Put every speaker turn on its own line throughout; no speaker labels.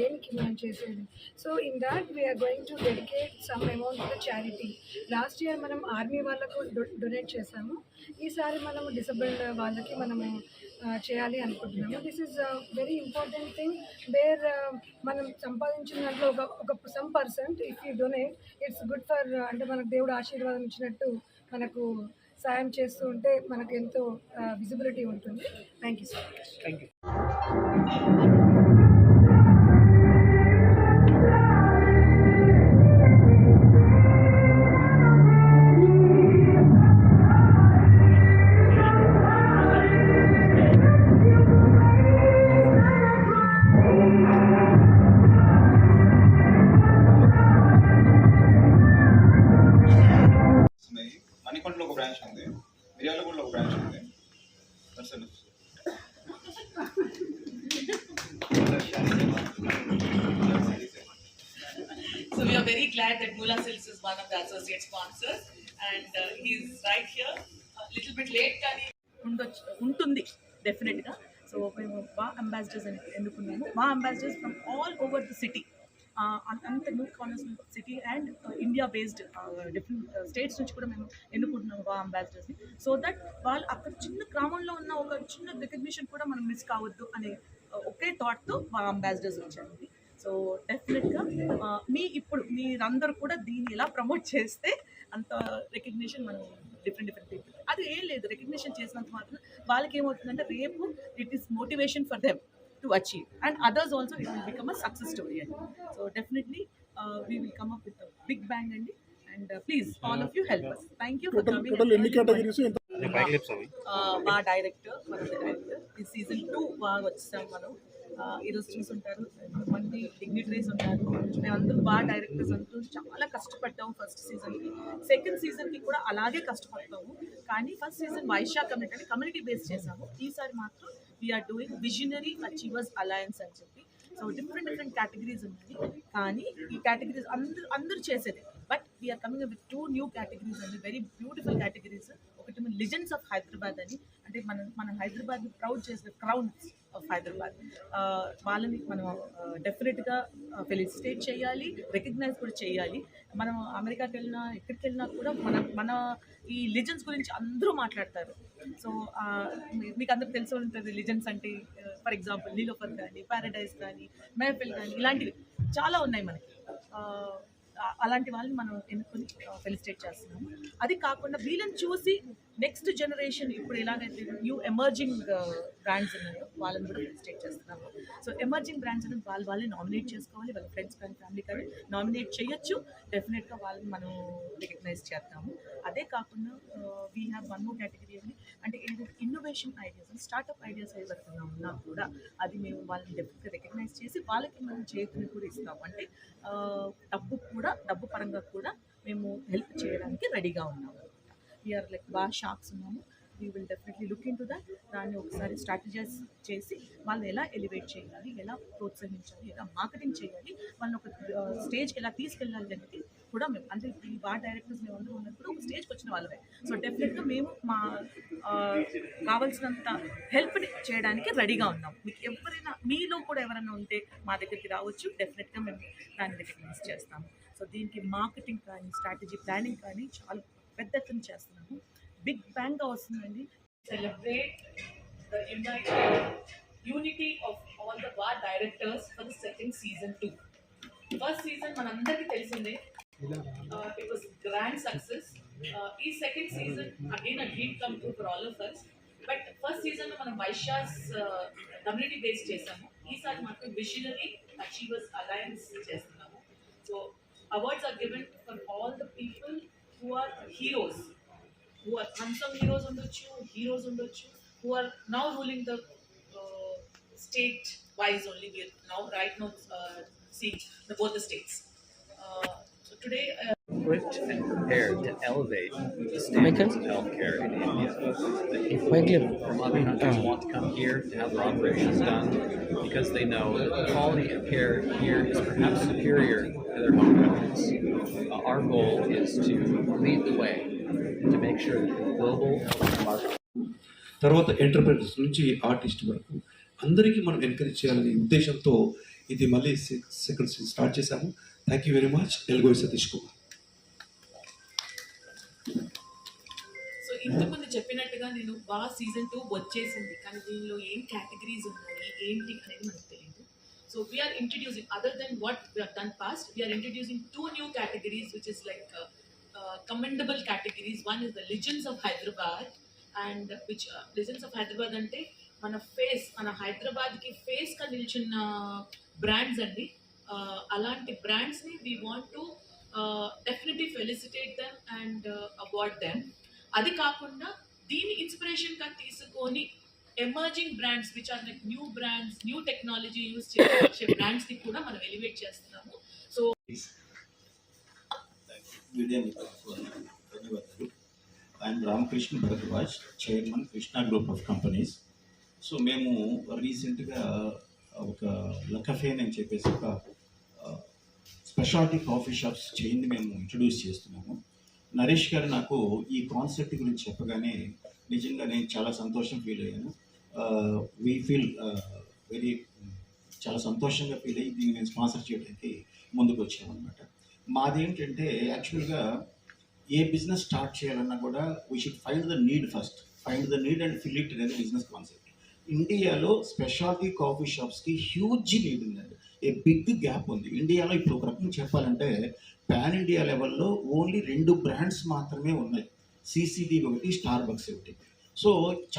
దేనికి మనం చేసేది? So in that we're going to dedicate some amount to charity last year మనం army వాళ్ళకు డొనేట్ చేశాము ఈసారి మనము డిసబుల్డ్ వాళ్ళకి మనము చేయాలి అనుకుంటున్నాము. This is very important thing where మనం సంపాదించిన దాంట్లో ఒక ఒక some percent if you donate it's good for అంటే మనకు దేవుడు ఆశీర్వాదం ఇచ్చినట్టు మనకు సాయం చేస్తూ ఉంటే మనకు ఎంతో విజిబిలిటీ ఉంటుంది. Thank
you so
much thank you branch ఉంది మిర్యాలగూడలో ఒక బ్రాంచ్ ఉంది
So we are very glad that Mula Silks is one of the associate sponsors and uh, he's right here. A little bit late కానీ ఉండొచ్చు ఉంటుంది డెఫినెట్గా so మేము మా అంబాసిడర్స్ అని ఎన్నుకున్నాము మా ambassadors from all over the city అంత new corners city and India based different states నుంచి కూడా మేము ఎన్నుకుంటున్నాము వా అంబాసిడర్స్ని సో దట్ వాళ్ళు అక్కడ చిన్న గ్రామంలో ఉన్న ఒక చిన్న రికగ్నిషన్ కూడా మనం మిస్ కావద్దు అనే uh, ఒకే థాట్తో మా అంబాసిడర్స్ వచ్చారండి సో డెఫినెట్గా మీ ఇప్పుడు మీరందరూ కూడా దీన్ని ఎలా ప్రమోట్ చేస్తే అంత రికగ్నిషన్ మనం డిఫరెంట్ డిఫరెంట్ పీపుల్ అది ఏం లేదు రికగ్నిషన్ చేసినంత మాత్రం వాళ్ళకి ఏమవుతుందంటే రేపు it is motivation for them to achieve and others also it will become a success story అండి so definitely we will come up with big bang అండి and please all of you
help us thank you
మా director మన director ఈ season two బాగా వచ్చాం మనం. ఆ, ఈరోజు చూసుంటారు మంది డిగ్నిటరీస్ ఉంటారు. మేమందరూ బాగా డైరెక్టర్స్ అందరూ చాలా కష్టపడ్డాము ఫస్ట్ సీజన్కి సెకండ్ సీజన్కి కూడా అలాగే కష్టపడతాము కానీ ఫస్ట్ సీజన్ వైశాఖ కమ్యూనిటీ అంటే కమ్యూనిటీ బేస్ చేసాము ఈసారి మాత్రం we're doing visionary achievers alliance అని చెప్పి. సో డిఫరెంట్ డిఫరెంట్ కేటగిరీస్ ఉన్నాయి. కానీ ఈ కేటగిరీస్ అందరూ అందరూ చేసేది. But we're coming with two new categories అండి వెరీ బ్యూటిఫుల్ కేటగిరీస్ ఒకటి మన లిజెండ్స్ ఆఫ్ హైదరాబాద్ అని అంటే మనం మనం హైదరాబాద్ ప్రౌడ్ చేసిన క్రౌన్ ఆఫ్ హైదరాబాద్. వాళ్ళని మనం డెఫినెట్గా ఫెలిసిటేట్ చేయాలి రికగ్నైజ్ కూడా చేయాలి. మనం అమెరికాకి వెళ్ళినా ఎక్కడికి వెళ్ళినా కూడా మన మన ఈ లిజన్స్ గురించి అందరూ మాట్లాడతారు. సో మీకు అందరికి తెలిసి ఉంటుంది లిజన్స్ అంటే ఫర్ ఎగ్జాంపుల్ నీలోఫర్ కానీ ప్యారడైజ్ కానీ మెహఫిల్ కానీ ఇలాంటివి చాలా ఉన్నాయి మనకి. అలాంటి వాళ్ళని మనం ఎన్నుకొని ఫెలిసిటేట్ చేస్తున్నాము. అది కాకుండా వీళ్ళని చూసి నెక్స్ట్ జనరేషన్ ఇప్పుడు ఎలాగైతే న్యూ ఎమర్జింగ్ బ్రాండ్స్ ఉన్నాయో వాళ్ళని కూడా ఫెలిసిటేట్ చేస్తున్నాము. సో ఎమర్జింగ్ బ్రాండ్స్ అనేది వాళ్ళు వాళ్ళని నామినేట్ చేసుకోవాలి. వాళ్ళ ఫ్రెండ్స్ కానీ ఫ్యామిలీ కానీ నామినేట్ చేయొచ్చు. డెఫినెట్గా వాళ్ళని మనం రికగ్నైజ్ చేస్తాము అదే కాకుండా we have one more category అని అంటే ఏదైతే ఇన్నోవేషన్ ఐడియాస్ స్టార్ట్అప్ ఐడియాస్ ఏదైనా ఉన్నా కూడా అది మేము వాళ్ళని డెఫినెట్గా రికగ్నైజ్ చేసి వాళ్ళకి మనం చేతిని కూడా ఇస్తాము. అంటే uh, డబ్బు కూడా డబ్బు పరంగా కూడా మేము హెల్ప్ చేయడానికి రెడీగా ఉన్నాము. వీఆర్ లైక్ బాగా షాక్స్ ఉన్నాము. We will definitely look into that దాన్ని ఒకసారి స్ట్రాటజైజ్ చేసి వాళ్ళని ఎలా ఎలివేట్ చేయాలి ఎలా ప్రోత్సహించాలి ఎలా మార్కెటింగ్ చేయాలి వాళ్ళని ఒక స్టేజ్కి ఎలా తీసుకెళ్ళాలి అనేది కూడా మేము అంటే ఈ బాగా డైరెక్టర్స్ మేము అందరూ ఉన్నప్పుడు ఒక స్టేజ్కి వచ్చిన వాళ్ళమే. సో డెఫినెట్గా మేము మా కావాల్సినంత హెల్ప్ చేయడానికి రెడీగా ఉన్నాం. మీకు ఎవరైనా మీలో కూడా ఎవరైనా ఉంటే మా దగ్గరికి రావచ్చు. డెఫినెట్గా మేము దాన్ని రికగ్నైజ్ చేస్తాము. సో దీనికి మార్కెటింగ్ కానీ స్ట్రాటజీ ప్లానింగ్ కానీ చాలా పెద్ద ఎత్తున చేస్తున్నాము బిగ్ బ్యాంగ్గా వస్తుందండి. Celebrate the united unity of all the bar directors for the second season two first season మనందరికీ తెలిసిందే. ఇట్ వాస్ గ్రాండ్ సక్సెస్ ఈ second season again a dream come true for all of us but first సీజన్లో మనం Vaishyas community base చేసాము. ఈసారి మాత్రం visionary achievers alliance చేస్తున్నాము. So awards are given for all the people who are heroes who are unsung heroes ఉండొచ్చు heroes ఉండొచ్చు who are now ruling the state wise only we are now right now uh, seeing the both the states uh, so today uh,
equipped and prepared to elevate the standards of healthcare in India. The people from other countries want to come here to have their operations done because they know that the quality of care here is perhaps superior to their home countries. Uh, our goal is to lead the way to make sure that the global healthcare market
తర్వాత entrepreneurs నుంచి artist వరకు అందరికీ మనం encourage చేయాలనే ఉద్దేశంతో
ఇది మళ్ళీ second season start చేశాము. థ్యాంక్ యూ వెరీ మచ్ ఎల్గోయ్ సతీష్ కుమార్.
సో ఇంతకుముందు చెప్పినట్టుగా నేను బా సీజన్ టూ వచ్చేసింది. కానీ దీనిలో ఏం కేటగిరీస్ ఉన్నాయి ఏంటి అనేది మనకు తెలియదు so we're introducing other than what we're done past we're introducing two new categories which is like commendable categories one is the legends of Hyderabad and which legends of Hyderabad అంటే మన face మన హైదరాబాద్కి ఫేస్గా నిల్చున్న brands అండి. అలాంటి బ్రాండ్స్ని we want to definitely felicitate them and award them అది కాకుండా దీని ఇన్స్పిరేషన్గా తీసుకొని emerging brands which are like new brands new technology use చేసే బ్రాండ్స్ని కూడా మనం ఎలివేట్ చేస్తున్నాము. సో
ధన్యవాదాలు I'm Ramakrishna Bharadwaj chairman Krishna group of companies so మేము రీసెంట్గా ఒక లకఫేన్ అని చెప్పేసి ఒక స్పెషాలిటీ కాఫీ షాప్స్ చేయింది మేము ఇంట్రడ్యూస్ చేస్తున్నాము. నరేష్ గారు నాకు ఈ కాన్సెప్ట్ గురించి చెప్పగానే నిజంగా నేను చాలా సంతోషం ఫీల్ అయ్యాను. వీ ఫీల్ వెరీ చాలా సంతోషంగా ఫీల్ అయ్యి దీన్ని మేము స్పాన్సర్ చేయడానికి ముందుకు వచ్చామన్నమాట మాదేంటంటే యాక్చువల్గా ఏ బిజినెస్ స్టార్ట్ చేయాలన్నా కూడా we should find the need first find the need and fill it అనేది బిజినెస్ కాన్సెప్ట్ ఇండియాలో స్పెషాలిటీ కాఫీ షాప్స్కి హ్యూజ్ లీడ్ ఉందండి. ఏ బిగ్ గ్యాప్ ఉంది. ఇండియాలో ఇప్పుడు ఒక రకంగా చెప్పాలంటే పాన్ ఇండియా లెవెల్లో ఓన్లీ రెండు బ్రాండ్స్ మాత్రమే ఉన్నాయి. సిసిడి ఒకటి స్టార్ బక్స్ ఒకటి సో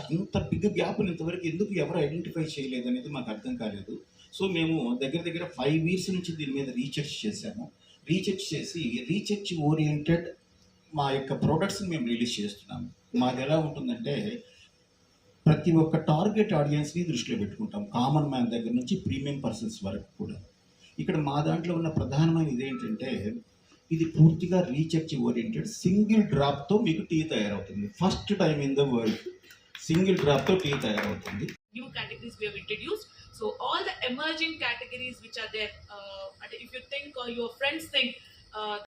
అంత బిగ్ గ్యాప్ని ఇంతవరకు ఎందుకు ఎవరు ఐడెంటిఫై చేయలేదు అనేది మాకు అర్థం కాలేదు. సో మేము దగ్గర దగ్గర ఫైవ్ ఇయర్స్ నుంచి దీని మీద రీసెర్చ్ చేశాము. రీసెర్చ్ చేసి రీసెర్చ్ ఓరియంటెడ్ మా యొక్క ప్రోడక్ట్స్ని మేము రిలీజ్ చేస్తున్నాము. మాది ఎలా ఉంటుందంటే ప్రతి ఒక్క టార్గెట్ ఆడియన్స్ని దృష్టిలో పెట్టుకుంటాం. కామన్ మ్యాన్ దగ్గర నుంచి ప్రీమియం పర్సన్స్ వరకు కూడా. ఇక్కడ మా దాంట్లో ఉన్న ప్రధానమైన ఇదేంటంటే ఇది పూర్తిగా రీసెర్చ్ ఓరియంటెడ్ సింగిల్ డ్రాప్తో మీకు టీ తయారవుతుంది. First time in the world single డ్రాప్తో tea తయారవుతుంది.
New categories we have introduced. So all the emerging categories which are there, uh, and if you think or your friends think uh,